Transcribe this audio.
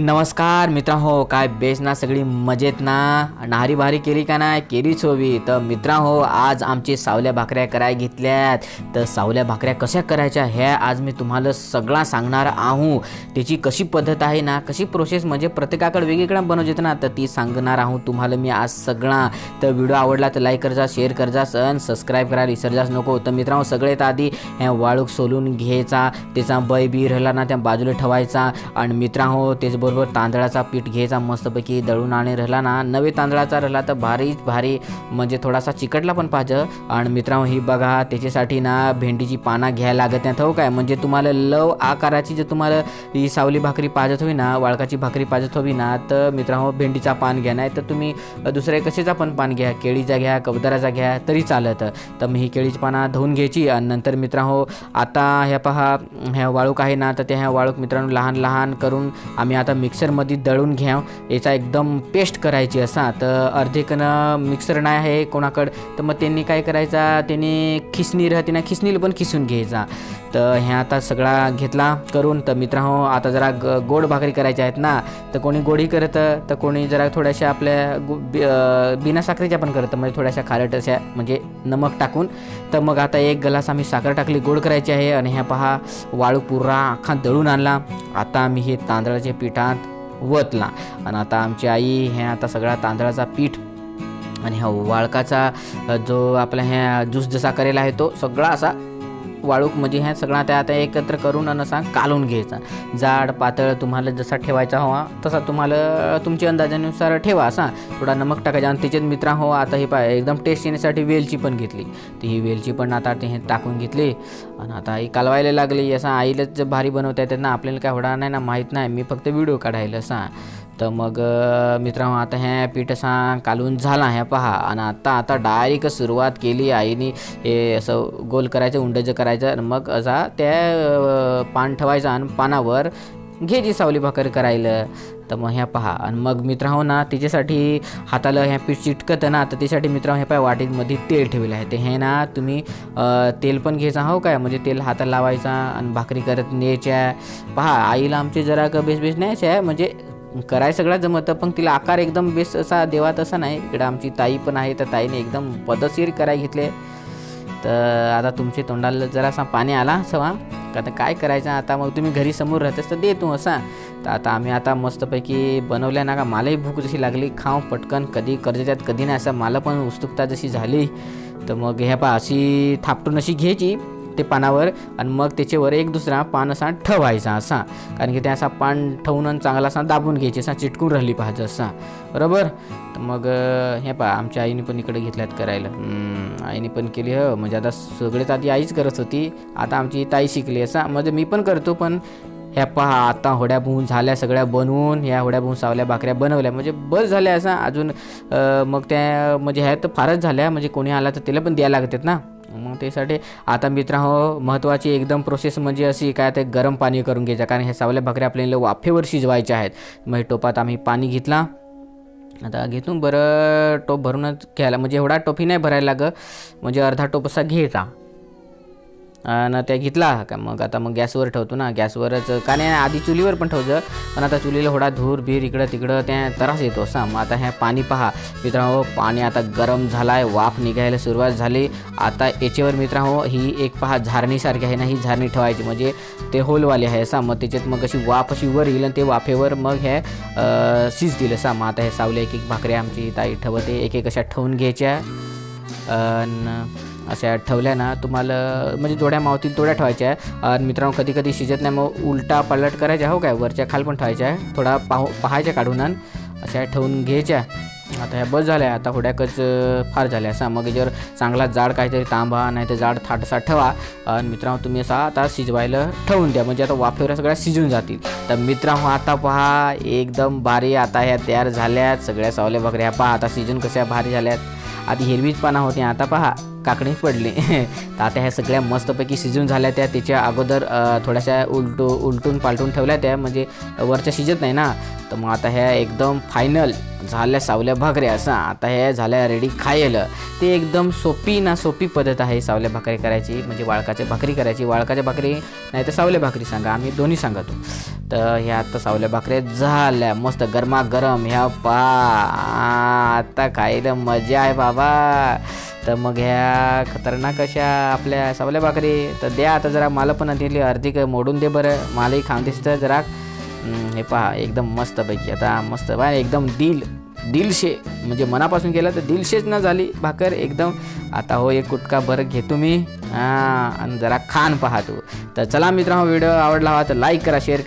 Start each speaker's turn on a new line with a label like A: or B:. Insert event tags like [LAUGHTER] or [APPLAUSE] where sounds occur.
A: नमस्कार मित्रांहो काय बेस ना सगळी मजेत ना? नारी भारी केली का नाही? केलीच हवी तर मित्रांहो आज आमची सावल्या भाकऱ्या कराय घेतल्यात. तर सावल्या भाकऱ्या कशा करायच्या ह्या आज मी तुम्हाला सगळा सांगणार आहो. त्याची कशी पद्धत आहे ना कशी प्रोसेस म्हणजे प्रत्येकाकडे वेगवेगळ्या बनवजेत ना तर ती सांगणार आहो तुम्हाला मी आज सगळा. तर व्हिडिओ आवडला तर लाईक करजा शेअर करजा सण सबस्क्राईब करा विसर्जाच नको. तर मित्रांनो सगळ्यात आधी ह्या वाळूक सोलून घ्यायचा. त्याचा बय बी राहिला ना त्या बाजूला ठेवायचा. आणि मित्रांहो मित्रांनो त्याचबरोबर तांदळाचा पीठ घ्यायचा मस्तपैकी दळून आणि राहिला ना. नवे तांदळाचा राहिला तर भारीच भारी म्हणजे थोडासा चिकटला पण पाहिजे. आणि मित्रांनो ही बघा त्याच्यासाठी ना भेंडीची पानं घ्यायला लागत नाही हो काय? म्हणजे तुम्हाला लव आकाराची जर तुम्हाला ही सावली भाकरी पाजत हवी ना वाळकाची भाकरी पाजत हवी ना तर मित्रांनो भेंडीचा पान घ्या. नाही तर तुम्ही दुसऱ्या कशाचा पण पान घ्या. केळीचा घ्या कबदाराचा घ्या तरी चालत. तर मी ही केळीची पानं धुवून घ्यायची. आणि नंतर मित्रांनो आता ह्या पहा ह्या वाळूक आहे ना तर त्या ह्या वाळूक मित्रांनो लहान लहान करून आम्ही आता मिक्सरमध्ये दळून घ्या याचा एकदम पेस्ट करायची असा. तर अर्धेकनं मिक्सर नाही आहे कोणाकडं तर मग त्यांनी काय करायचा त्यांनी खिसणी राहते ना खिसणीला पण खिसून घ्यायचा. तर ह्या आता सगळा घेतला करून तर मित्रांनो आता जरा ग गोड भाकरी करायच्या आहेत ना तर कोणी गोडी करतं तर कोणी जरा थोड्याशा आपल्या गु बिना साखरेच्या पण करतं म्हणजे थोड्याशा खारट अशा म्हणजे नमक टाकून. तर मग आता एक ग्लास आम्ही साखर टाकली गोड करायची आहे. आणि ह्या पहा वाळू पुरा अख्खा दळून आणला. आता आम्ही हे तांदळाच्या पिठात वतला. आणि आता आमची आई हे आता सगळा तांदळाचा पीठ आणि ह्या वाळकाचा जो आपला ह्या ज्यूस जसा करेला आहे तो सगळा असा वाळूक म्हणजे ह्या सगळा त्या आता एकत्र करून आणि असा कालून घ्यायचा. जाड पातळ तुम्हाला जसा ठेवायचा हवा तसा तुम्हाला तुमच्या अंदाजानुसार ठेवा असा. थोडा नमक टाकायचा आणि त्याच्यात मित्रा हो आता हे पाय एकदम टेस्ट येण्यासाठी वेलची पण घेतली. तर ही वेलची पण आता ते हे टाकून घेतली. आणि आता आई कालवायला लागली. असं आईलाच भारी बनवता येतात ना आपल्याला काय होणार नाही ना माहीत नाही. मी फक्त व्हिडिओ काढायला असा. तर मग मित्रांनो आता हे पीठ असा कालून झाला आहे पहा. आणि आता आता डायरेक्ट सुरुवात केली आईने हे असं गोल करायचं उंडज करायचं. आणि मग असा त्या पान ठेवायचा आणि पानावर घ्यायची सावली भाकर करायला. तर मग ह्या पहा. आणि मग मित्रांनो ना तिच्यासाठी हाताला ह्या पीठ चिटकतं ना तर त्यासाठी मित्रांनो हे पाय वाटीमध्ये तेल ठेवलं आहे. ते हे ना तुम्ही तेल पण घ्यायचा हो काय? म्हणजे तेल हाताला लावायचा आणि भाकरी करत न्यायच्या. पहा आईला आमची जरा बेस बेस न्यायचे आहे. म्हणजे कराय सगळं जमतं पण तिला आकार एकदम बेस्ट असा देवा तसा नाही. इकडं आमची ताई पण आहे तर ताईने एकदम पदशीर कराय घेतले. तर आता तुमच्या तोंडाला जरासा पाणी आला सवा. का आता काय करायचं आता मग तुम्ही घरी समोर राहतेस तर दे तू असा. तर आता आम्ही आता मस्तपैकी बनवल्या ना का मलाही भूक जशी लागली खाऊ पटकन कधी कर्जाच्यात कधी नाही असं मला पण उत्सुकता जशी झाली. तर मग ह्या पा अशी थापटून अशी घ्यायची. ते पानावर आणि मग त्याच्यावर एक दुसरा पान असा ठेवायचा असा. कारण की ते असा पान ठेवून आणि चांगला असा दाबून घ्यायची असा चिटकून राहिली पाहिजे असा. बरोबर? तर मग हे पहा आमच्या आईने पण इकडे घेतल्यात करायला. आईने पण केली हो. म्हणजे आता सगळेच आधी आईच करत होती. आता आमची ताई शिकली असा. म्हणजे मी पण करतो पण ह्या पहा आता होड्या भुवून झाल्या सगळ्या बनवून. ह्या होड्या भुवून सावल्या भाकऱ्या बनवल्या. म्हणजे बस झाल्या असा. अजून मग त्या म्हणजे ह्या तर फारच झाल्या. म्हणजे कोणी आला तर त्याला पण द्यायला लागतात ना. त्यासाठी आता मित्रांनो हो, महत्त्वाची एकदम प्रोसेस म्हणजे अशी काय ते गरम पाणी करून घ्यायचं. कारण हे सावल्या भाकऱ्या आपल्याला वाफेवर शिजवायच्या आहेत. मग टोपात आम्ही पाणी घेतला. आता घेतून बरं टोप भरूनच घ्यायला. म्हणजे एवढा टोपी नाही भरायला लागं म्हणजे अर्धा टोप असा घ्यायचा. आणि त्या घेतला का मग आता मग गॅसवर ठेवतो ना. गॅसवरच का नाही आधी चुलीवर पण ठेवतं पण आता चुलीला थोडा धूर बीर इकडं तिकडं त्या त्रास येतो असा. मग आता ह्या पाणी पहा. मित्रांनो पाणी आता गरम झाला आहे वाफ निघायला सुरुवात झाली. आता याच्यावर मित्रांनो ही एक पहा झारणीसारखी आहे ना ही झारणी ठेवायची. म्हणजे ते होलवाली आहे असा. मग त्याच्यात मग अशी वाफ अशी वर येईल आणि ते वाफेवर मग हे शिजतील असा. मग आता हे सावले एक एक भाकऱ्या आमची ताई ठेवते. एक एक अशा ठेवून घ्यायच्या. आणि अशा ठेवल्या ना तुम्हाला म्हणजे जोड्या मावतील तोड्या ठेवायच्या. आहे मित्रांनो कधी कधी शिजत नाही मग उलटा पलट करायच्या हो काय? वरच्या खाल पण ठेवायच्या आहे थोडा पाहू पाहायच्या काढून अशा ठेवून घ्यायच्या. आता ह्या बस झाल्या आता होड्याकच फार झाल्या. असा मग याच्यावर चांगला जाड काहीतरी तांबा नाही तर जाड थाटसा ठेवा. आणि मित्रांनो तुम्ही असा आता शिजवायला ठेवून द्या. म्हणजे आता वाफेवर सगळ्या शिजून जातील. तर मित्रांनो आता पहा एकदम भारी आता ह्या तयार झाल्यात. सगळ्या सावल्या वगैरे ह्या पहा आता सीजन कशा भारी झाल्यात. आधी हिरवीच पाना होती आता पहा. काकणी पडली. [LAUGHS] तर आता ह्या सगळ्या मस्तपैकी शिजून झाल्या त्या. त्याच्या अगोदर थोड्याशा उलटू उलटून पालटून ठेवल्या त्या. म्हणजे वरच्या शिजत नाही ना. तर मग आता ह्या एकदम फायनल झाल्या सावल्या भाकऱ्या असं. आता ह्या झाल्या रेडी खायला. ते एकदम सोपी ना सोपी पद्धत आहे सावल्या भाकरी करायची. म्हणजे वाळकाच्या भाकरी करायची. वाळकाच्या भाकरी नाही तर सावल्या भाकरी सांगा. आम्ही दोन्ही सांगतो. तर ह्या आता सावल्या भाकऱ्या झाल्या. मस्त गरमागरम ह्या पा. आता खायला मजा आहे बाबा. तर मग ह्या खतरनाक अशा आपल्या सावल्या भाकरी. तर द्या आता जरा मला पण दिली अर्धी काही मोडून दे बरं. मलाही खाऊन दिसतं जरा. हे पहा एकदम मस्तपैकी आता मस्त बा एकदम दिल दिलशे. म्हणजे मनापासून केलं तर दिलशेच ना झाली भाकर. एकदम आता हो एक कुटका बरं घेतो मी. हां आणि जरा खान पाहतो तर चला मित्रांनो व्हिडिओ आवडला हवा तर लाईक करा शेअर करा.